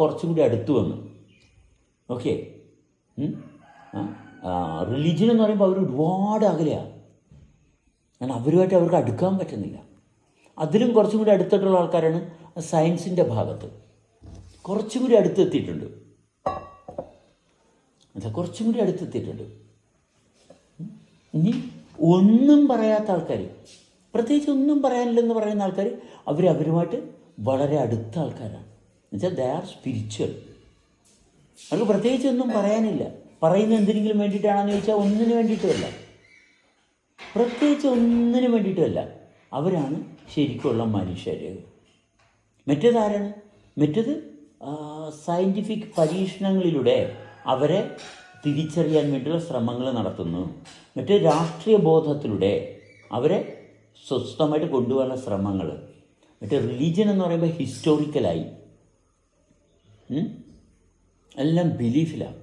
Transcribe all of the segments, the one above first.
കുറച്ചും കൂടി അടുത്ത് വന്നു. ഓക്കെ റിലീജിയൻ എന്ന് പറയുമ്പോൾ അവർ ഒരുപാട് അകലെയാണ് കാരണം അവരുമായിട്ട് അവർക്ക് അടുക്കാൻ പറ്റുന്നില്ല. അതിലും കുറച്ചും കൂടി അടുത്തിട്ടുള്ള ആൾക്കാരാണ് സയൻസിന്റെ ഭാഗത്ത്. കുറച്ചും കൂടി അടുത്തെത്തിയിട്ടുണ്ട് അതെ കുറച്ചും കൂടി അടുത്തെത്തിയിട്ടുണ്ട് ഇനി ഒന്നും പറയാത്ത ആൾക്കാർ പ്രത്യേകിച്ച് ഒന്നും പറയാനില്ലെന്ന് പറയുന്ന ആൾക്കാർ അവർ അവരുമായിട്ട് വളരെ അടുത്ത ആൾക്കാരാണ്. എന്നുവെച്ചാൽ ദേ ആർ സ്പിരിച്വൽ അവർക്ക് പ്രത്യേകിച്ച് ഒന്നും പറയാനില്ല. പറയുന്ന എന്തിനെങ്കിലും വേണ്ടിയിട്ടാണെന്ന് ചോദിച്ചാൽ ഒന്നിനു വേണ്ടിയിട്ടുമല്ല പ്രത്യേകിച്ച് ഒന്നിനു വേണ്ടിയിട്ടുമല്ല അവരാണ് ശരിക്കുള്ള മനുഷ്യർ മറ്റേതാരാണ് മറ്റത് സയന്റിഫിക് പരീക്ഷണങ്ങളിലൂടെ അവരെ തിരിച്ചറിയാൻ വേണ്ടിയുള്ള ശ്രമങ്ങൾ നടത്തുന്നു. മറ്റേ രാഷ്ട്രീയ ബോധത്തിലൂടെ അവരെ സ്വസ്ഥമായിട്ട് കൊണ്ടുപോകാനുള്ള ശ്രമങ്ങൾ. മറ്റേ റിലീജിയൻ എന്ന് പറയുമ്പോൾ ഹിസ്റ്റോറിക്കലായി? എല്ലാം ബിലീഫിലാണ്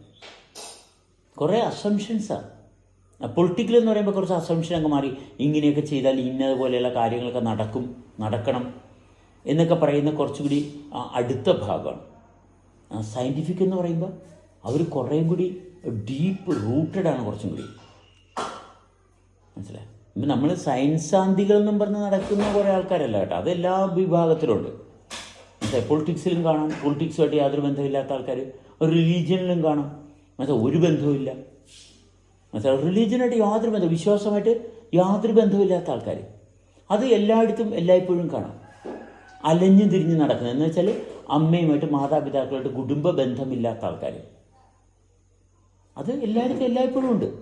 കുറേ അസംഷൻസാണ് പൊളിറ്റിക്കൽ എന്ന് പറയുമ്പോൾ കുറച്ച് അസംഷൻ അങ്ങ് മാറി. ഇങ്ങനെയൊക്കെ ചെയ്താൽ ഇന്നതുപോലെയുള്ള കാര്യങ്ങളൊക്കെ നടക്കും നടക്കണം എന്നൊക്കെ പറയുന്ന കുറച്ചുകൂടി അടുത്ത ഭാഗമാണ്. സയന്റിഫിക് എന്ന് പറയുമ്പോൾ അവർ കുറേയും കൂടി ഡീപ്പ് റൂട്ടഡ് ആണ് കുറച്ചും കൂടി. മനസ്സിലായി? ഇപ്പം നമ്മൾ സയൻസാന്തികൾ എന്നും പറഞ്ഞ് നടക്കുന്ന കുറേ ആൾക്കാരല്ല കേട്ടോ. അതെല്ലാ വിഭാഗത്തിലുണ്ട്. മനസ്സിലായി? പൊളിറ്റിക്സിലും കാണാം. പൊളിറ്റിക്സുമായിട്ട് യാതൊരു ബന്ധമില്ലാത്ത ആൾക്കാർ ഒരു റിലീജിയനിലും കാണാം. മനസ്സിലായി? ഒരു ബന്ധവുമില്ല. മനസ്സിലായി? റിലീജിയനായിട്ട് യാതൊരു ബന്ധം വിശ്വാസമായിട്ട് യാതൊരു ബന്ധമില്ലാത്ത ആൾക്കാർ അത് എല്ലായിടത്തും എല്ലായ്പ്പോഴും കാണാം. അലഞ്ഞു തിരിഞ്ഞ് നടക്കുന്നത്. എന്ന് വെച്ചാൽ അമ്മയുമായിട്ട് മാതാപിതാക്കളുമായിട്ട് കുടുംബ ബന്ധമില്ലാത്ത ആൾക്കാർ അത് എല്ലായിടത്തും എല്ലായ്പ്പോഴും ഉണ്ട്.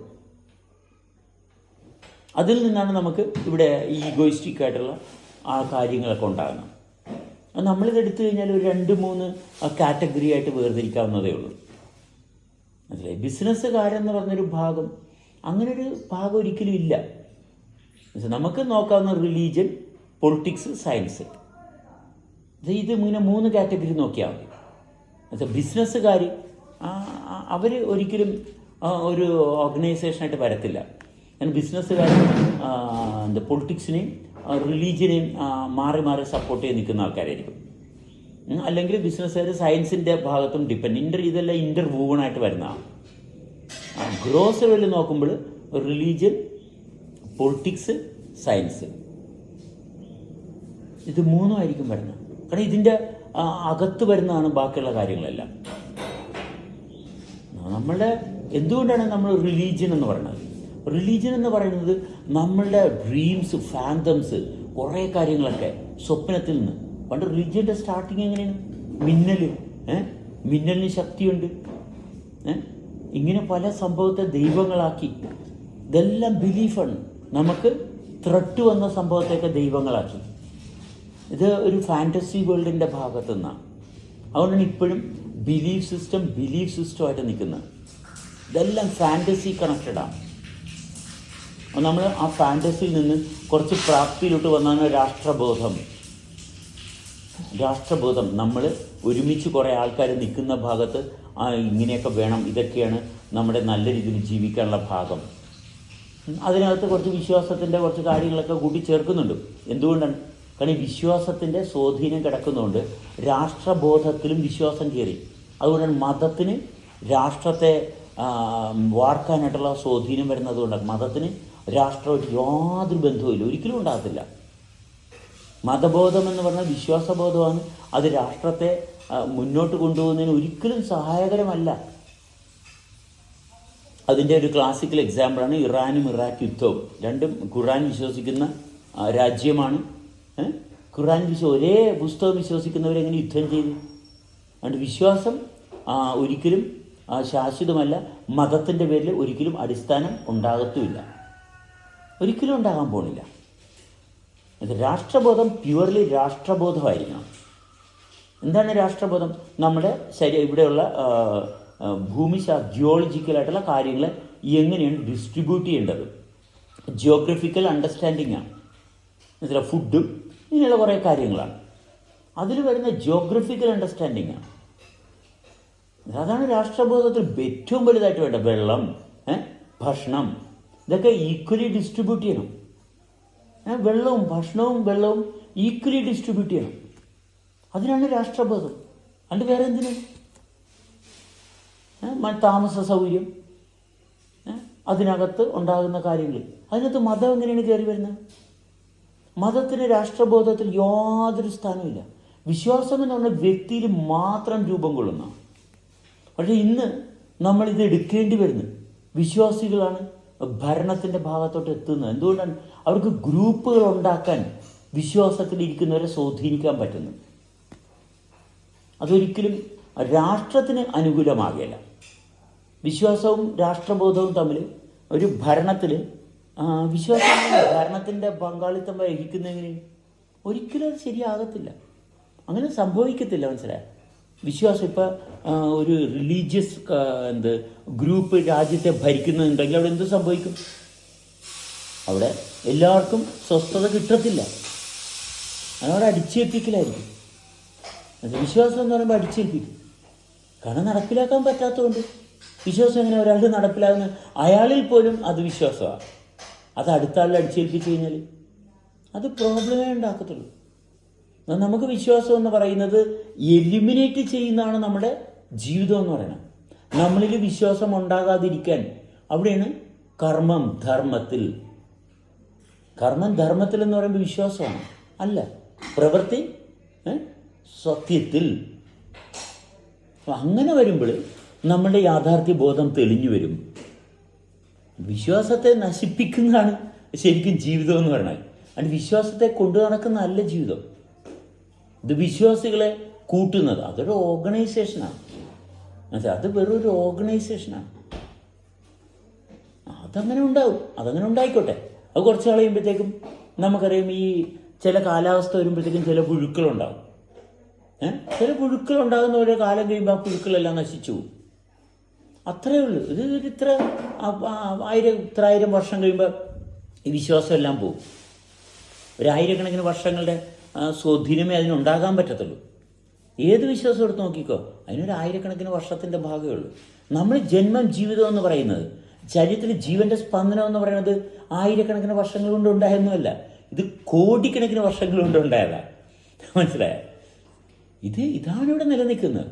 അതിൽ നിന്നാണ് നമുക്ക് ഇവിടെ ഈഗോയിസ്റ്റിക് ആയിട്ടുള്ള ആ കാര്യങ്ങളൊക്കെ ഉണ്ടാകുന്നത്. നമ്മളിത് എടുത്തു കഴിഞ്ഞാൽ ഒരു രണ്ട് മൂന്ന് കാറ്റഗറി ആയിട്ട് വേർതിരിക്കാവുന്നതേ ഉള്ളൂ. മനസ്സിലായി? ബിസിനസ്സുകാരെന്ന് പറഞ്ഞൊരു ഭാഗം അങ്ങനൊരു ഭാഗം ഒരിക്കലും ഇല്ല. നമുക്ക് നോക്കാവുന്ന റിലീജിയൻ പൊളിറ്റിക്സ് സയൻസ് ഇത് ഇങ്ങനെ മൂന്ന് കാറ്റഗറി നോക്കിയാൽ മതി. എന്നുവെച്ചാൽ ബിസിനസ്സുകാർ അവർ ഒരിക്കലും ഒരു ഓർഗനൈസേഷനായിട്ട് വരത്തില്ല. കാരണം ബിസിനസ്സുകാരും എന്താ പൊളിറ്റിക്സിനെയും റിലീജിയനെയും മാറി മാറി സപ്പോർട്ട് ചെയ്ത് നിൽക്കുന്ന ആൾക്കാരായിരിക്കും. അല്ലെങ്കിൽ ബിസിനസ്സുകാർ സയൻസിന്റെ ഭാഗത്തും ഡിപ്പെൻഡ് ഇന്റർ ഇതെല്ലാം ഇന്റർ വൂവണായിട്ട് വരുന്നതാണ് ഗ്രോസ് ലെവലിൽ നോക്കുമ്പോൾ റിലീജിയൻ പൊളിറ്റിക്സ് സയൻസ് ഇത് മൂന്നും ആയിരിക്കും വരുന്നത്. കാരണം ഇതിന്റെ അകത്ത് വരുന്നതാണ് ബാക്കിയുള്ള കാര്യങ്ങളെല്ലാം. നമ്മളുടെ എന്തുകൊണ്ടാണ് നമ്മൾ റിലീജിയൻ എന്ന് പറയുന്നത്? റിലീജിയൻ എന്ന് പറയുന്നത് നമ്മളുടെ ഡ്രീംസ് ഫാന്തംസ് കുറേ കാര്യങ്ങളൊക്കെ സ്വപ്നത്തിൽ നിന്ന്. പണ്ട് റിലീജിയന്റെ സ്റ്റാർട്ടിങ് എങ്ങനെയാണ്? മിന്നൽ. മിന്നലിന് ശക്തിയുണ്ട്. ഇങ്ങനെ പല സംഭവത്തെ ദൈവങ്ങളാക്കി. ഇതെല്ലാം ബിലീഫാണ് നമുക്ക് ത്രട്ട് വന്ന സംഭവത്തെയൊക്കെ ദൈവങ്ങളാക്കി. ഇത് ഒരു ഫാന്റസി വേൾഡിന്റെ ഭാഗത്തു നിന്നാണ് അതുകൊണ്ടാണ് ഇപ്പോഴും ബിലീഫ് സിസ്റ്റം ബിലീഫ് സിസ്റ്റമായിട്ട് നിൽക്കുന്നത്. ഇതെല്ലാം ഫാന്റസി കണക്റ്റഡാണ് നമ്മൾ ആ ഫാന്റസിയിൽ നിന്ന് കുറച്ച് പ്രാപ്തിയിലോട്ട് വന്നാണ് രാഷ്ട്രബോധം. രാഷ്ട്രബോധം. നമ്മൾ ഒരുമിച്ച് കുറേ ആൾക്കാർ നിൽക്കുന്ന ഭാഗത്ത് ആ ഇങ്ങനെയൊക്കെ വേണം ഇതൊക്കെയാണ് നമ്മുടെ നല്ല രീതിയിൽ ജീവിക്കാനുള്ള ഭാഗം. അതിനകത്ത് കുറച്ച് വിശ്വാസത്തിന്റെ കുറച്ച് കാര്യങ്ങളൊക്കെ കൂട്ടി ചേർക്കുന്നുണ്ട്. എന്തുകൊണ്ടാണ്? കാരണം വിശ്വാസത്തിന്റെ സ്വാധീനം കിടക്കുന്നതുകൊണ്ട് രാഷ്ട്രബോധത്തിലും വിശ്വാസം കയറി. അതുകൊണ്ടാണ് മതത്തിന് രാഷ്ട്രത്തെ വാർക്കാനായിട്ടുള്ള സ്വാധീനം വരുന്നത് കൊണ്ട് മതത്തിന് രാഷ്ട്രമായിട്ട് യാതൊരു ബന്ധവുമില്ല. ഒരിക്കലും ഉണ്ടാകത്തില്ല. മതബോധം എന്ന് പറഞ്ഞാൽ വിശ്വാസബോധമാണ്. അത് രാഷ്ട്രത്തെ മുന്നോട്ട് കൊണ്ടുപോകുന്നതിന് ഒരിക്കലും സഹായകരമല്ല. അതിന്റെ ഒരു ക്ലാസിക്കൽ എക്സാമ്പിളാണ് ഇറാനും ഇറാഖ് യുദ്ധവും. രണ്ടും ഖുറാൻ വിശ്വസിക്കുന്ന രാജ്യമാണ്? ഖുറാൻ വിശ്വ ഒരേ പുസ്തകം വിശ്വസിക്കുന്നവരെങ്ങനെ യുദ്ധം ചെയ്തു? അതുകൊണ്ട് വിശ്വാസം ഒരിക്കലും ആ, ശാശ്വതമല്ല മതത്തിന്റെ പേരിൽ ഒരിക്കലും അടിസ്ഥാനം ഉണ്ടാകത്തുമില്ല. ഒരിക്കലും ഉണ്ടാകാൻ പോണില്ല. രാഷ്ട്രബോധം പ്യുവർലി രാഷ്ട്രബോധമായിരിക്കണം. എന്താണ് രാഷ്ട്രബോധം? നമ്മുടെ ശരീര ഇവിടെയുള്ള ഭൂമിശാ ജിയോളജിക്കലായിട്ടുള്ള കാര്യങ്ങൾ എങ്ങനെയാണ് ഡിസ്ട്രിബ്യൂട്ട് ചെയ്യേണ്ടത്? ജിയോഗ്രഫിക്കൽ അണ്ടർസ്റ്റാൻഡിംഗ് ആണ്. ഫുഡും ഇങ്ങനെയുള്ള കുറേ കാര്യങ്ങളാണ്. അതിൽ വരുന്ന ജിയോഗ്രഫിക്കൽ അണ്ടർസ്റ്റാൻഡിംഗ് ആണ്. അതാണ് രാഷ്ട്രബോധത്തിൽ ഏറ്റവും വലുതായിട്ട് വേണ്ട വെള്ളം ഭക്ഷണം. ഇതൊക്കെ ഈക്വലി ഡിസ്ട്രിബ്യൂട്ട് ചെയ്യണം. വെള്ളവും ഭക്ഷണവും വെള്ളവും ഈക്വലി ഡിസ്ട്രിബ്യൂട്ട് ചെയ്യണം. അതിനാണ് രാഷ്ട്രബോധം. അണ്ട് വേറെ എന്തിനാണ് താമസ സൗകര്യം. അതിനകത്ത് ഉണ്ടാകുന്ന കാര്യങ്ങൾ. അതിനകത്ത് മതം എങ്ങനെയാണ് കയറി വരുന്നത്? മതത്തിന് രാഷ്ട്രബോധത്തിൽ യാതൊരു സ്ഥാനവുമില്ല വിശ്വാസം എന്ന് പറഞ്ഞ വ്യക്തിയിൽ മാത്രം രൂപം കൊള്ളുന്ന പക്ഷേ ഇന്ന് ഇത് എടുക്കേണ്ടി വരുന്നു വിശ്വാസികളാണ് ഭരണത്തിന്റെ ഭാഗത്തോട്ട് എത്തുന്നത്. എന്തുകൊണ്ടാണ്? അവർക്ക് ഗ്രൂപ്പുകൾ ഉണ്ടാക്കാൻ വിശ്വാസത്തിൽ ഇരിക്കുന്നവരെ സ്വാധീനിക്കാൻ പറ്റുന്നു അതൊരിക്കലും രാഷ്ട്രത്തിന് അനുകൂലമാകില്ല വിശ്വാസവും രാഷ്ട്രബോധവും തമ്മിൽ ഒരു ഭരണത്തിൽ വിശ്വാസം ഭരണത്തിന്റെ പങ്കാളിത്തം വഹിക്കുന്നതിന് ഒരിക്കലും അത് ശരിയാകത്തില്ല. അങ്ങനെ സംഭവിക്കത്തില്ല മനസ്സിലായ? വിശ്വാസം ഇപ്പം ഒരു റിലീജിയസ് എന്ത് ഗ്രൂപ്പ് രാജ്യത്തെ ഭരിക്കുന്നുണ്ടെങ്കിൽ അവിടെ എന്ത് സംഭവിക്കും? അവിടെ എല്ലാവർക്കും സ്വസ്ഥത കിട്ടത്തില്ല. അതവിടെ അടിച്ചേൽപ്പിക്കലായിരിക്കും. വിശ്വാസം എന്ന് പറയുമ്പോൾ അടിച്ചേൽപ്പിക്കും. കാരണം നടപ്പിലാക്കാൻ പറ്റാത്തതുകൊണ്ട്. വിശ്വാസം എങ്ങനെ ഒരാൾക്ക് നടപ്പിലാകുന്ന അയാളിൽ പോലും അത് വിശ്വാസമാണ് അത് അടുത്ത ആളിൽ അടിച്ചേൽപ്പിച്ച് കഴിഞ്ഞാൽ അത് പ്രോബ്ലമേ ഉണ്ടാക്കത്തുള്ളൂ. നമുക്ക് വിശ്വാസം എന്ന് പറയുന്നത് എലിമിനേറ്റ് ചെയ്യുന്നതാണ് നമ്മുടെ ജീവിതം എന്ന് പറയുന്നത്. നമ്മളിൽ വിശ്വാസം ഉണ്ടാകാതിരിക്കാൻ അവിടെയാണ് കർമ്മം ധർമ്മത്തിൽ. കർമ്മം ധർമ്മത്തിൽ എന്ന് പറയുമ്പോൾ വിശ്വാസമാണ്. അല്ല പ്രവൃത്തി സത്യത്തിൽ. അങ്ങനെ വരുമ്പോൾ നമ്മുടെ യാഥാർത്ഥ്യ ബോധം തെളിഞ്ഞു വരും. വിശ്വാസത്തെ നശിപ്പിക്കുന്നതാണ് ശരിക്കും ജീവിതം എന്ന് പറയുന്നത് അതിന് വിശ്വാസത്തെ കൊണ്ടു നടക്കുന്ന അല്ല ജീവിതം. ഇത് വിശ്വാസികളെ കൂട്ടുന്നത് അതൊരു ഓർഗനൈസേഷനാണ്. മനസ്സിലായി? അത് വെറും ഒരു ഓർഗനൈസേഷനാണ്. അതങ്ങനെ ഉണ്ടാവും. അതങ്ങനെ ഉണ്ടായിക്കോട്ടെ. അത് കുറച്ച് കളയുമ്പോഴത്തേക്കും നമുക്കറിയാം ഈ ചില കാലാവസ്ഥ വരുമ്പോഴത്തേക്കും ചില പുഴുക്കളുണ്ടാകും ഏഹ് ചില പുഴുക്കൾ ഉണ്ടാകുന്ന ഒരു കാലം കഴിയുമ്പോൾ ആ പുഴുക്കളെല്ലാം നശിച്ചു പോകും. അത്രയേ ഉള്ളൂ. ഇത് ഇത്ര ആയിരം ഇത്ര ആയിരം വർഷം കഴിയുമ്പോൾ ഈ വിശ്വാസമെല്ലാം പോകും. ഒരായിരക്കണക്കിന് വർഷങ്ങളുടെ ആ, സ്വാധീനമേ അതിനുണ്ടാകാൻ പറ്റത്തുള്ളൂ. ഏത് വിശ്വാസം എടുത്ത് നോക്കിക്കോ അതിനൊരു ആയിരക്കണക്കിന് വർഷത്തിന്റെ ഭാഗമേ ഉള്ളൂ. നമ്മൾ ജന്മം ജീവിതം എന്ന് പറയുന്നത് ശരീരത്തിൽ ജീവന്റെ സ്പന്ദനം എന്ന് പറയുന്നത് ആയിരക്കണക്കിന് വർഷങ്ങൾ കൊണ്ട് ഉണ്ടായിരുന്നല്ല ഇത് കോടിക്കണക്കിന് വർഷങ്ങൾ കൊണ്ട് ഉണ്ടായതാണ് മനസ്സിലായ? ഇത് ഇതാണ് ഇവിടെ നിലനിൽക്കുന്നത്.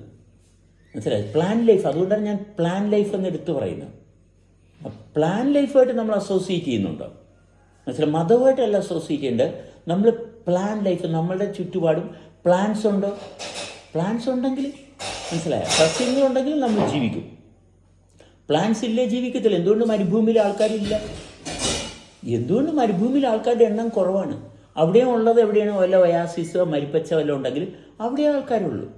മനസ്സിലായി? പ്ലാൻ ലൈഫ് അതുകൊണ്ടാണ് ഞാൻ പ്ലാൻ ലൈഫ് എന്ന് എടുത്തു പറയുന്നത്. പ്ലാൻ ലൈഫായിട്ട് നമ്മൾ അസോസിയേറ്റ് ചെയ്യുന്നുണ്ടോ? മനസ്സിലായി? മതവുമായിട്ടല്ല അസോസിയേറ്റ് ചെയ്യേണ്ടത്. നമ്മൾ പ്ലാൻ ലൈഫ് നമ്മളുടെ ചുറ്റുപാടും പ്ലാൻസ് ഉണ്ടോ? പ്ലാൻസ് ഉണ്ടെങ്കിൽ മനസ്സിലായ? സസ്യങ്ങളുണ്ടെങ്കിൽ നമ്മൾ ജീവിക്കും. പ്ലാൻസ് ഇല്ലേ ജീവിക്കത്തില്ല. എന്തുകൊണ്ട് മരുഭൂമിയിൽ ആൾക്കാരില്ല? എന്തുകൊണ്ട് മരുഭൂമിയിൽ ആൾക്കാരുടെ എണ്ണം കുറവാണ്? അവിടെയും ഉള്ളത് എവിടെയാണ്? വല്ല വയാസിസോ മരിപ്പച്ച വല്ല ഉണ്ടെങ്കിൽ അവിടെ ആൾക്കാരുള്ളൂ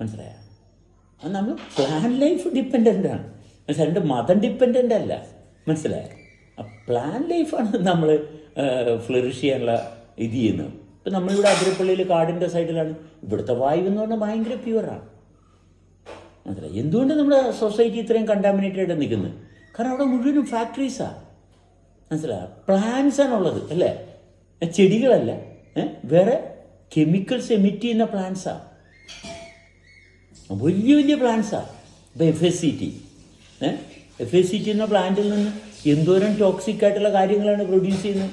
മനസ്സിലായോ? അത് നമ്മൾ പ്ലാൻ ലൈഫ് ഡിപ്പെൻഡന്റ് ആണ്. മനസ്സിലായി? മതം ഡിപ്പെൻഡന്റ് അല്ല. മനസ്സിലായോ? പ്ലാൻ ലൈഫാണ് നമ്മൾ ഫ്ലറിഷ് ചെയ്യാനുള്ള ഇത് ചെയ്യുന്നത് ഇപ്പം നമ്മളിവിടെ അതിരപ്പള്ളിയിൽ കാടിന്റെ സൈഡിലാണ്. ഇവിടുത്തെ വായു എന്ന് പറഞ്ഞാൽ ഭയങ്കര പ്യുവറാണ് മനസ്സിലായി എന്തുകൊണ്ട് നമ്മുടെ സൊസൈറ്റി ഇത്രയും കണ്ടാമിനേറ്റഡ് നിൽക്കുന്നത് കാരണം അവിടെ മുഴുവനും ഫാക്ടറീസാണ് മനസ്സിലായോ? പ്ലാന്റ്സ് ആണുള്ളത് അല്ലേ? ചെടികളല്ല വേറെ കെമിക്കൽസ് എമിറ്റ് ചെയ്യുന്ന പ്ലാന്റ്സാണ് വലിയ വലിയ പ്ലാന്റ്സാണ് ഇപ്പോൾ F S C T F S C T എന്ന പ്ലാന്റിൽ നിന്ന് എന്തോരം ടോക്സിക് ആയിട്ടുള്ള കാര്യങ്ങളാണ് പ്രൊഡ്യൂസ് ചെയ്യുന്നത്?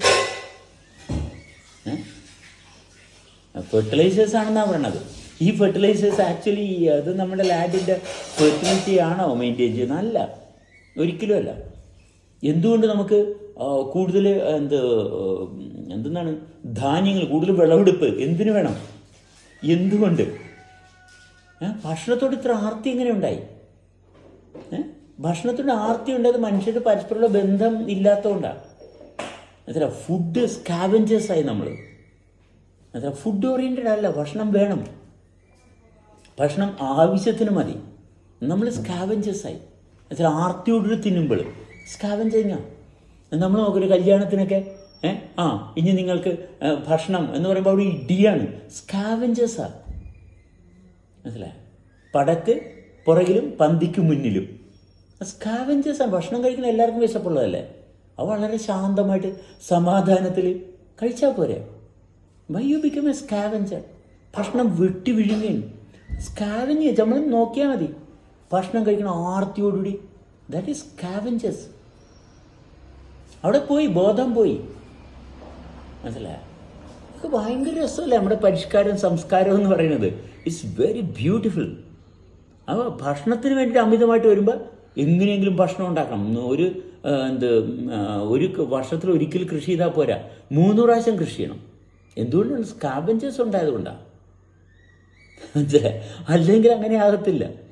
ഫെർട്ടിലൈസേഴ്സ് ആണെന്നാണ് പറയണത്. ഈ ഫെർട്ടിലൈസേഴ്സ് ആക്ച്വലി അത് നമ്മുടെ ലാൻഡിന്റെ ഫെർട്ടിലിറ്റി ആണോ മെയിന്റെയിൻ ചെയ്യുന്നത്? അല്ല. ഒരിക്കലും അല്ല. എന്തുകൊണ്ട് നമുക്ക് കൂടുതൽ എന്ത് എന്തെന്നാണ്? ധാന്യങ്ങൾ കൂടുതൽ വിളവെടുപ്പ് എന്തിനു വേണം? എന്തുകൊണ്ട്? ഭക്ഷണത്തോട് ഇത്ര ആർത്തി എങ്ങനെ ഉണ്ടായി? ഏ? ഭക്ഷണത്തോട് ആർത്തി ഉണ്ടായത് മനുഷ്യരുടെ പരസ്പരമുള്ള ബന്ധം ഇല്ലാത്തതുകൊണ്ടാണ് എത്ര ഫുഡ് സ്കാവഞ്ചേഴ്സ് ആയി നമ്മൾ എത്ര ഫുഡ് ഓറിയന്റഡ് അല്ല ഭക്ഷണം വേണം. ഭക്ഷണം ആവശ്യത്തിന് മതി. നമ്മൾ സ്കാവഞ്ചേഴ്സ് ആയി. എത്ര ആർത്തിയോട് തിന്നുമ്പോൾ സ്കാവഞ്ചിങ്ങാണ് നമ്മൾ നോക്കൊരു കല്യാണത്തിനൊക്കെ ഏ? ആ ഇനി നിങ്ങൾക്ക് ഭക്ഷണം എന്ന് പറയുമ്പോൾ അവിടെ ഇടിയാണ്. സ്കാവഞ്ചേഴ്സാണ് മനസ്സിലായ പടക്ക് പുറകിലും പന്തിക്ക് മുന്നിലും. സ്കാവഞ്ചേഴ്സാണ് ഭക്ഷണം കഴിക്കുന്ന എല്ലാവർക്കും വിശപ്പുള്ളതല്ലേ? അവ വളരെ ശാന്തമായിട്ട് സമാധാനത്തിൽ കഴിച്ചാൽ പോരെ. Why you become a scavenger ഭക്ഷണം വെട്ടി വിഴുങ്ങുകയും സ്കാവഞ്ച് നമ്മൾ നോക്കിയാൽ മതി. ഭക്ഷണം കഴിക്കണ ആർത്തിയോടുകൂടി. ദാറ്റ് ഈസ് സ്കാവഞ്ചേഴ്സ് അവിടെ പോയി ബോധം പോയി. മനസ്സിലായ? ഇതൊക്കെ ഭയങ്കര രസമല്ലേ നമ്മുടെ പരിഷ്കാരം സംസ്കാരം എന്ന് പറയുന്നത്. ഇറ്റ്സ് വെരി ബ്യൂട്ടിഫുൾ അപ്പോൾ ഭക്ഷണത്തിന് വേണ്ടിയിട്ട് അമിതമായിട്ട് വരുമ്പോൾ എങ്ങനെയെങ്കിലും ഭക്ഷണം ഉണ്ടാക്കണം. ഒരു എന്ത് ഒരു വർഷത്തിൽ ഒരിക്കൽ കൃഷി ചെയ്താൽ പോരാ. മൂന്ന് പ്രാവശ്യം കൃഷി ചെയ്യണം. എന്തുകൊണ്ടാണ്? സ്കാബഞ്ചേഴ്സ് ഉണ്ടായതുകൊണ്ടാണ് അല്ലെങ്കിൽ അങ്ങനെ ആകത്തില്ല.